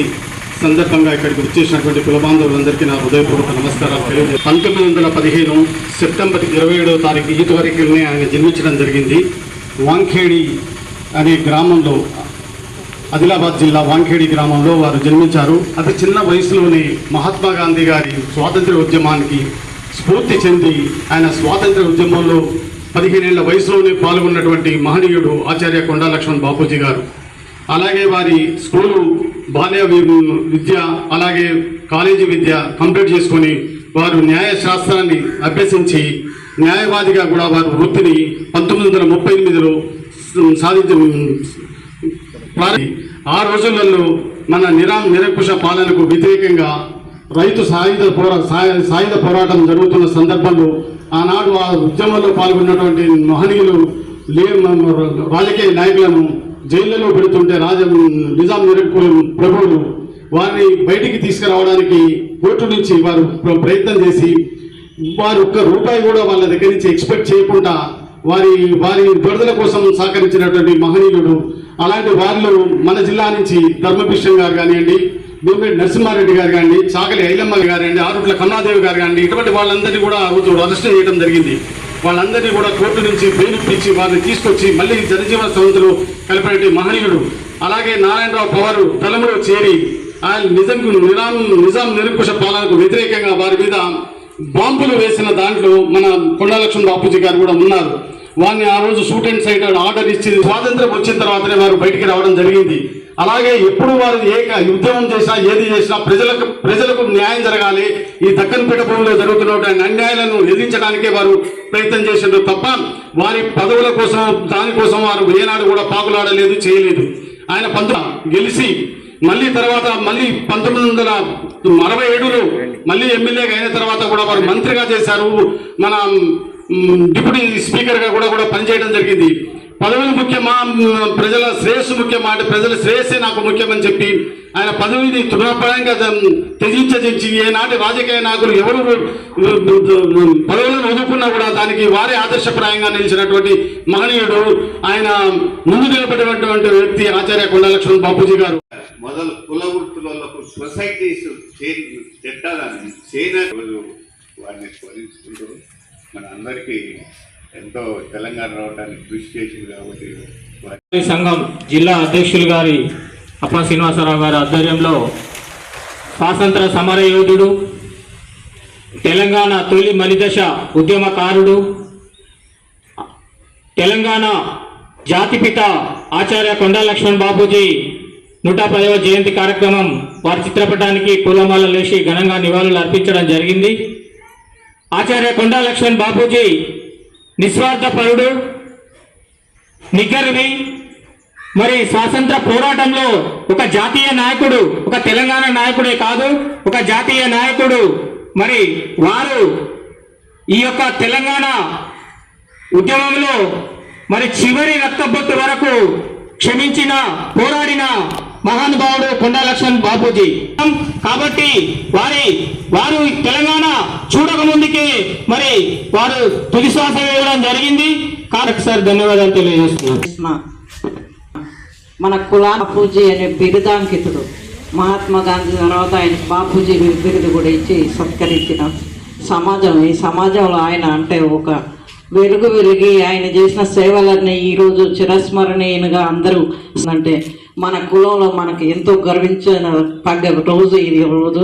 జయంతి సందర్భంగా ఇక్కడికి వచ్చేసినటువంటి కులబాంధవులందరికీ నా హృదయపూర్వక నమస్కారాలు తెలియజేస్తాను పంతొమ్మిది వందల పదిహేను సెప్టెంబర్ ఇరవై ఏడవ తారీఖు ఈతవరకునే ఆయన జన్మించడం జరిగింది. వాంఖేడి అనే గ్రామంలో ఆదిలాబాద్ జిల్లా వాంఖేడి గ్రామంలో వారు జన్మించారు. అతి చిన్న వయసులోనే మహాత్మా గాంధీ గారి స్వాతంత్ర ఉద్యమానికి స్ఫూర్తి చెంది ఆయన స్వాతంత్ర ఉద్యమంలో పదిహేనేళ్ళ వయసులోనే పాల్గొన్నటువంటి మహనీయుడు ఆచార్య కొండా లక్ష్మణ్ బాపూజీ గారు. అలాగే వారి స్కూలు బాల్య విద్య అలాగే కాలేజీ విద్య కంప్లీట్ చేసుకొని వారు న్యాయశాస్త్రాన్ని అభ్యసించి న్యాయవాదిగా కూడా వారు వృత్తిని పంతొమ్మిది వందల ముప్పై ఎనిమిదిలో సాధించ ఆ రోజులలో మన నిరా నిరంకుశ పాలనకు వ్యతిరేకంగా రైతు సాయుధ పోరా సాయుధ పోరాటం జరుగుతున్న సందర్భంలో ఆనాడు ఆ ఉద్యమంలో పాల్గొన్నటువంటి మహనీయులు లే రాజకీయ నాయకులను జైళ్ళలో పెడుతుంటే రాజ నిజాం నిరంకుశ ప్రభువులు వారిని బయటికి తీసుకురావడానికి కోర్టు నుంచి వారు ప్రయత్నం చేసి వారు ఒక్క రూపాయి కూడా వాళ్ళ దగ్గర నుంచి ఎక్స్పెక్ట్ చేయకుండా వారి వారి విడుదల కోసం సహకరించినటువంటి మహనీయుడు అలాంటి వారిలో మన జిల్లా నుంచి ధర్మభిషం గారు కానివ్వండి భూమిరెడ్డి నరసింహారెడ్డి గారు కానివ్వండి చాకలి ఐలమ్మ గారు కానివ్వండి ఆరుట్ల కన్నాదేవి గారు కానివ్వండి ఇటువంటి వాళ్ళందరినీ కూడా ఆ రోజు అరెస్ట్ చేయడం జరిగింది. వాళ్ళందరినీ కూడా కోర్టు నుంచి బెయిలిప్పించి వారిని తీసుకొచ్చి మళ్ళీ జనజీవన సంస్థలు కలిపినటువంటి మహనీయుడు అలాగే నారాయణరావు పవారు తలములో చేరి ఆయన నిజం నిజాం నిజాం నిరంకుశ పాలనకు వ్యతిరేకంగా వారి మీద బాంబులు వేసిన దాంట్లో మన కొండలక్ష్మణ్ బాపూజీ గారు కూడా ఉన్నారు. వారిని ఆ రోజు షూట్ అండ్ సైట్ ఆర్డర్ ఇచ్చి స్వాతంత్రం వచ్చిన తర్వాతనే వారు బయటికి రావడం జరిగింది. అలాగే ఎప్పుడు వారు ఏ ఉద్యమం చేసినా ఏది చేసినా ప్రజలకు ప్రజలకు న్యాయం జరగాలి. ఈ దక్కన్ పీఠభూమిలో జరుగుతున్నటువంటి అన్యాయాలను ఎదిరించడానికే వారు ప్రయత్నం చేసిండ్రు తప్ప వారి పదవుల కోసం దానికోసం వారు ఏనాడు కూడా పాకులాడలేదు చేయలేదు. ఆయన పంతు గెలిచి మళ్ళీ తర్వాత మళ్ళీ పంతొమ్మిది వందల అరవై ఏడులో మళ్ళీ ఎమ్మెల్యేగా అయిన తర్వాత కూడా వారు మంత్రిగా చేశారు. మన డిప్యూటీ స్పీకర్గా కూడా కూడా పనిచేయడం జరిగింది. పదవులు ముఖ్యమా ప్రజల శ్రేయస్సు ముఖ్యమా అంటే ప్రజల శ్రేయస్సే నాకు ముఖ్యమని చెప్పి ఆయన పదవిని తృణప్రాయంగా త్యజించజించి ఏనాటి రాజకీయ నాయకులు ఎవరు పదవులను వదులుకున్నా కూడా దానికి వారే ఆదర్శప్రాయంగా నిలిచినటువంటి మహనీయుడు ఆయన ముందు నిలబడినటువంటి వ్యక్తి ఆచార్య కొండలక్ష్మణ్ బాపూజీ గారు. మొదలు కుల వృత్తులకు సొసైటీస్ పెట్టాలని చేయన వారిని స్మరించుకుంటూ మన అందరికీ ఎంతో తెలంగాణ రావడానికి కృషి చేసింది కాబట్టి సంఘం జిల్లా అధ్యక్షులు గారి అప్ప శ్రీనివాసరావు గారి ఆధ్వర్యంలో స్వాతంత్ర సమర యోధుడు తెలంగాణ తొలి మలిదశ ఉద్యమకారుడు తెలంగాణ జాతిపిత ఆచార్య కొండా లక్ష్మణ్ బాపూజీ నూట పదవ జయంతి కార్యక్రమం వారి చిత్రపటానికి పూలమాల లేచి ఘనంగా నివాళులు అర్పించడం జరిగింది. ఆచార్య కొండా లక్ష్మణ్ బాపూజీ నిస్వార్థపరుడు నిగర్వి మరి స్వాతంత్ర పోరాటంలో ఒక జాతీయ నాయకుడు ఒక తెలంగాణ నాయకుడే కాదు ఒక జాతీయ నాయకుడు. మరి వారు ఈ యొక్క తెలంగాణ ఉద్యమంలో మరి చివరి రక్తబొత్తు వరకు క్షమించిన పోరాడిన మహానుభావుడు కొండా లక్ష్మణ్ బాపూజీ. కాబట్టి వారి వారు తెలంగాణ చూడక ముందుకే మరి వారు తుది శ్వాస వేయడం జరిగింది. కాబట్టి సార్ ధన్యవాదాలు తెలియజేస్తున్నాను. మన కులా బాపూజీ అనే బిరుదాంకితుడు మహాత్మా గాంధీ తర్వాత ఆయన బాపూజీ బిరుదు కూడా ఇచ్చి సత్కరించిన సమాజం. ఈ సమాజంలో ఆయన అంటే ఒక వెలుగు వెలిగి ఆయన చేసిన సేవలన్నీ ఈరోజు చిరస్మరణీయునిగా అందరూ అంటే మన కులంలో మనకి ఎంతో గర్వించిన పగ్గ రోజు ఇది రోజు.